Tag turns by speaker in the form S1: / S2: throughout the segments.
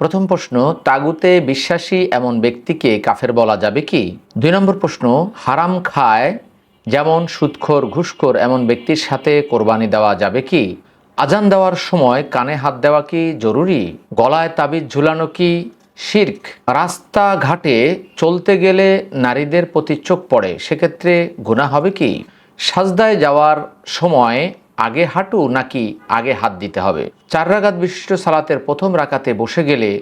S1: প্রথম প্রশ্ন, তাগুতে বিশ্বাসী এমন ব্যক্তিকে কাফের বলা যাবে কি? দুই নম্বর প্রশ্ন, হারাম খায় যেমন সুদখোর ঘুষখোর এমন ব্যক্তির সাথে কোরবানি দেওয়া যাবে কি? আজান দেওয়ার সময় কানে হাত দেওয়া কি জরুরি? গলায় তাবিজ ঝুলানো কি শির্ক? রাস্তাঘাটে চলতে গেলে নারীদের প্রতি চোখ পড়ে, সেক্ষেত্রে গুণা হবে কি? সাজদায় যাওয়ার সময় আগে হাঁটু নাকি আগে হাত দিতে হবে? চার রাগাত বিশিষ্ট সালাতের প্রথম রাকাতে বসে গেলে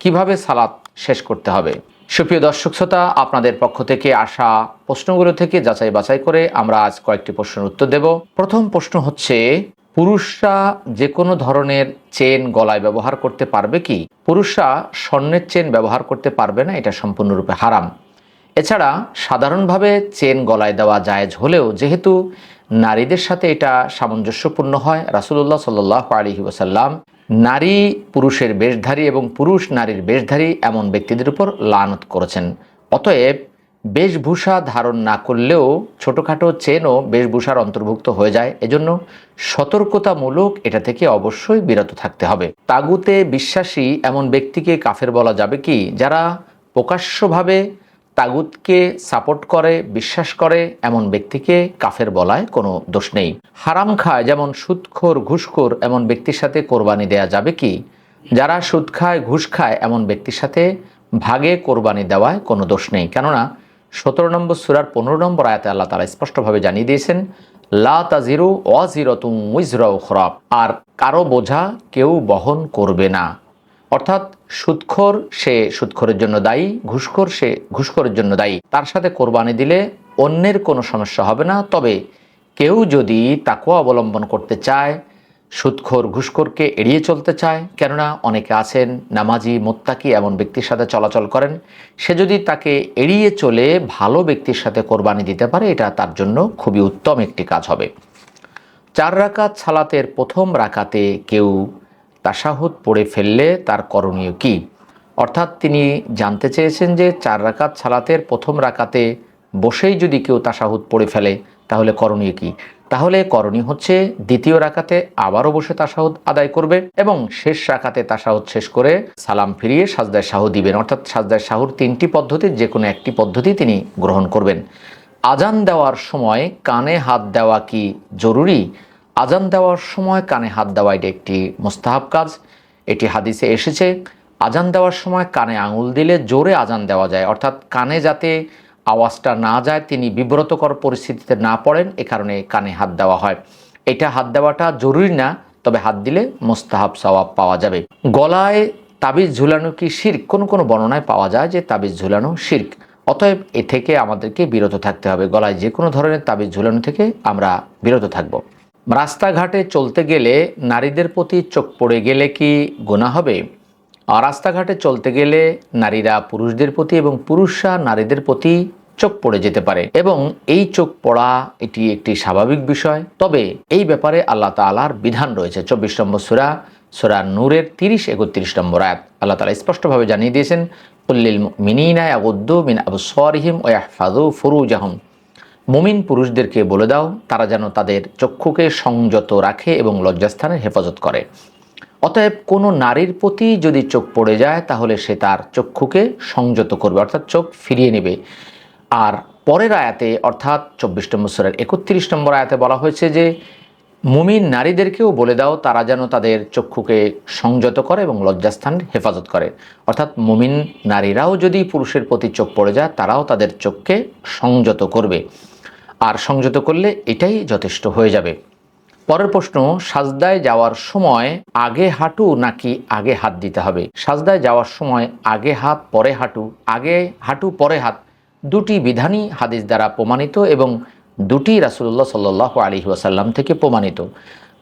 S1: কীভাবে সালাত শেষ করতে হবে? সুপ্রিয় দর্শক শ্রোতা, আপনাদের পক্ষ থেকে আসা প্রশ্নগুলো থেকে যাচাই বাছাই করে আমরা আজ কয়েকটি প্রশ্নের উত্তর দেব। প্রথম প্রশ্ন হচ্ছে, পুরুষরা যে কোনো ধরনের চেন গলায় ব্যবহার করতে পারবে কি? পুরুষরা স্বর্ণের চেন ব্যবহার করতে পারবে না, এটা সম্পূর্ণরূপে হারাম। এছাড়া সাধারণভাবে চেন গলায় দেওয়া জায়েজ হলেও যেহেতু নারীদের সাথে এটা সামঞ্জস্যপূর্ণ হয়। রাসুল্লাহ সাল্লাহ আলহি ওসাল্লাম নারী পুরুষের বেশধারী এবং পুরুষ নারীর বেশধারী এমন ব্যক্তিদের উপর লানত করেছেন। অতএব বেশভূষা ধারণ না করলেও ছোটোখাটো চেনও বেশভূষার অন্তর্ভুক্ত হয়ে যায়। এজন্য সতর্কতামূলক এটা থেকে অবশ্যই বিরত থাকতে হবে। তাগুতে বিশ্বাসী এমন ব্যক্তিকে কাফের বলা যাবে কি? যারা প্রকাশ্যভাবে তাগুতকে সাপোর্ট করে, বিশ্বাস করে এমন ব্যক্তিকে কাফের বলায় কোনো দোষ নেই। হারাম খায় যেমন সুদখোর, ঘুষখোর এমন ব্যক্তির সাথে কোরবানি দেয়া যাবে কি? যারা সুদ খায়, ঘুষ খায় এমন ব্যক্তির সাথে ভাগে কোরবানি দেওয়ায় কোনো দোষ নেই। কেননা সতেরো নম্বর সুরার পনেরো নম্বর আয়াতে আল্লাহ তালা স্পষ্টভাবে জানিয়ে দিয়েছেন, লা তাজিরু ওয়াজিরতুম উইজরাও খরাব আর কারও বোঝা কেউ বহন করবে না। অর্থাৎ সুদখোর সে সুদখোরের জন্য দায়ী, ঘুষখোর সে ঘুষখোরের জন্য দায়ী। তার সাথে কোরবানি দিলে অন্যের কোনো সমস্যা হবে না। তবে কেউ যদি তাকুয়া অবলম্বন করতে চায় সুদখোর ঘুষখোরকে এড়িয়ে চলতে চায়, কেননা অনেকে আছেন নামাজি, মোত্তাকি এমন ব্যক্তির সাথে চলাচল করেন, সে যদি তাকে এড়িয়ে চলে ভালো ব্যক্তির সাথে কোরবানি দিতে পারে, এটা তার জন্য খুবই উত্তম একটি কাজ হবে। চার রাকাত সালাতের প্রথম রাকাতে কেউ তাসাহুদ পড়ে ফেললে তার করণীয় কি? অর্থাৎ তিনি জানতে চেয়েছেন যে চার রাকাত সালাতের প্রথম রাকাতে বসেই যদি কেউ তাসাহুদ পড়ে ফেলে, তাহলে করণীয় কি? তাহলে করণীয় হচ্ছে দ্বিতীয় রাকাতে আবারও বসে তাসাহুদ আদায় করবে এবং শেষ রাকাতে তাসাহুদ শেষ করে সালাম ফিরিয়ে সাজদায় শাহু দিবেন। অর্থাৎ সাজদায় শাহুর তিনটি পদ্ধতির যে কোনো একটি পদ্ধতি তিনি গ্রহণ করবেন। আজান দেওয়ার সময় কানে হাত দেওয়া কি জরুরি? আজান দেওয়ার সময় কানে হাত দেওয়া এটা একটি মোস্তাহাব কাজ। এটি হাদিসে এসেছে, আজান দেওয়ার সময় কানে আঙুল দিলে জোরে আজান দেওয়া যায়। অর্থাৎ কানে যাতে আওয়াজটা না যায়, তিনি বিব্রতকর পরিস্থিতিতে না পড়েন, এ কারণে কানে হাত দেওয়া হয়। এটা হাত দেওয়াটা জরুরি না, তবে হাত দিলে মোস্তাহাব সওয়াব পাওয়া যাবে। গলায় তাবিজ ঝুলানো কি শির্ক? কোনো কোনো বর্ণনায় পাওয়া যায় যে তাবিজ ঝুলানো শির্ক। অতএব এ থেকে আমাদেরকে বিরত থাকতে হবে। গলায় যে কোনো ধরনের তাবিজ ঝুলানো থেকে আমরা বিরত থাকব। রাস্তাঘাটে চলতে গেলে নারীদের প্রতি চোখ পড়ে গেলে কি গোনা হবে? আর রাস্তাঘাটে চলতে গেলে নারীরা পুরুষদের প্রতি এবং পুরুষরা নারীদের প্রতি চোখ পড়ে যেতে পারে। এবং এই চোখ পড়া এটি একটি স্বাভাবিক বিষয়। তবে এই ব্যাপারে আল্লাহ তালার বিধান রয়েছে। চব্বিশ নম্বর সুরা সুরা নূরের তিরিশ, একত্রিশ নম্বর আয়াত। আল্লাহ তালা স্পষ্টভাবে জানিয়ে দিয়েছেন উল্লিল মিনিনা আবুদ্দু মিন আবু সরিহিম ও ইয়াহফাজু ফুরুজাহম। মুমিন পুরুষদেরকে বলে দাও, তারা যেন তাদের চক্ষুকে সংযত রাখে এবং লজ্জাস্থানের হেফাজত করে। অতএব কোনো নারীর প্রতি যদি চোখ পড়ে যায়, তাহলে সে তার চক্ষুকে সংযত করবে, অর্থাৎ চোখ ফিরিয়ে নেবে। আর পরের আয়াতে, অর্থাৎ চব্বিশ নম্বর সরের একত্রিশ নম্বর আয়াতে বলা হয়েছে যে, মুমিন নারীদেরকেও বলে দাও, তারা যেন তাদের চক্ষুকে সংযত করে এবং লজ্জাস্থান হেফাজত করে। অর্থাৎ মুমিন নারীরাও যদি পুরুষের প্রতি চোখ পড়ে যায়, তারাও তাদের চোখকে সংযত করবে। আর সংযত করলে এটাই যথেষ্ট হয়ে যাবে। পরের প্রশ্ন, সাজদায় যাওয়ার সময় আগে হাঁটু নাকি আগে হাত দিতে হবে? সাজদায় যাওয়ার সময় আগে হাত, পরে হাঁটু, আগে হাঁটু, পরে হাত দুটি বিধানই হাদিস দ্বারা প্রমাণিত এবং দুটি রাসুল্লাহ সাল্লাহ আলী ওয়াসাল্লাম থেকে প্রমাণিত।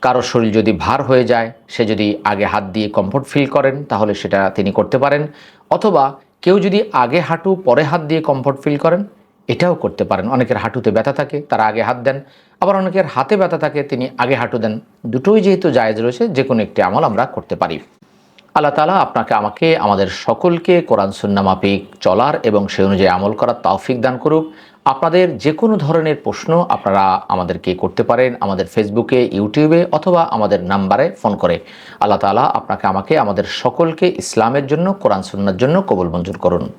S1: কারও শরীর যদি ভার হয়ে যায়, সে যদি আগে হাত দিয়ে কমফোর্ট ফিল করেন, তাহলে সেটা তিনি করতে পারেন। অথবা কেউ যদি আগে হাঁটু, পরে হাত দিয়ে কমফোর্ট ফিল করেন এটাও করতে পারেন। অনেকের হাঁটুতে ব্যথা থাকে, তারা আগে হাত দেন। আবার অনেকের হাতে ব্যথা থাকে, তিনি আগে হাঁটু দেন। দুটোই যেহেতু জায়েজ রয়েছে, যে কোনো একটি আমল আমরা করতে পারি। আল্লাহ তালা আপনাকে, আমাকে, আমাদের সকলকে কোরআন সুন্না মাফিক চলার এবং সে অনুযায়ী আমল করার তৌফিক দান করুক। আপনাদের যে কোনো ধরনের প্রশ্ন আপনারা আমাদেরকে করতে পারেন আমাদের ফেসবুকে, ইউটিউবে অথবা আমাদের নাম্বারে ফোন করে। আল্লাহ তালা আপনাকে, আমাকে, আমাদের সকলকে ইসলামের জন্য, কোরআন সুন্নার জন্য কবুল মঞ্জুর করুন।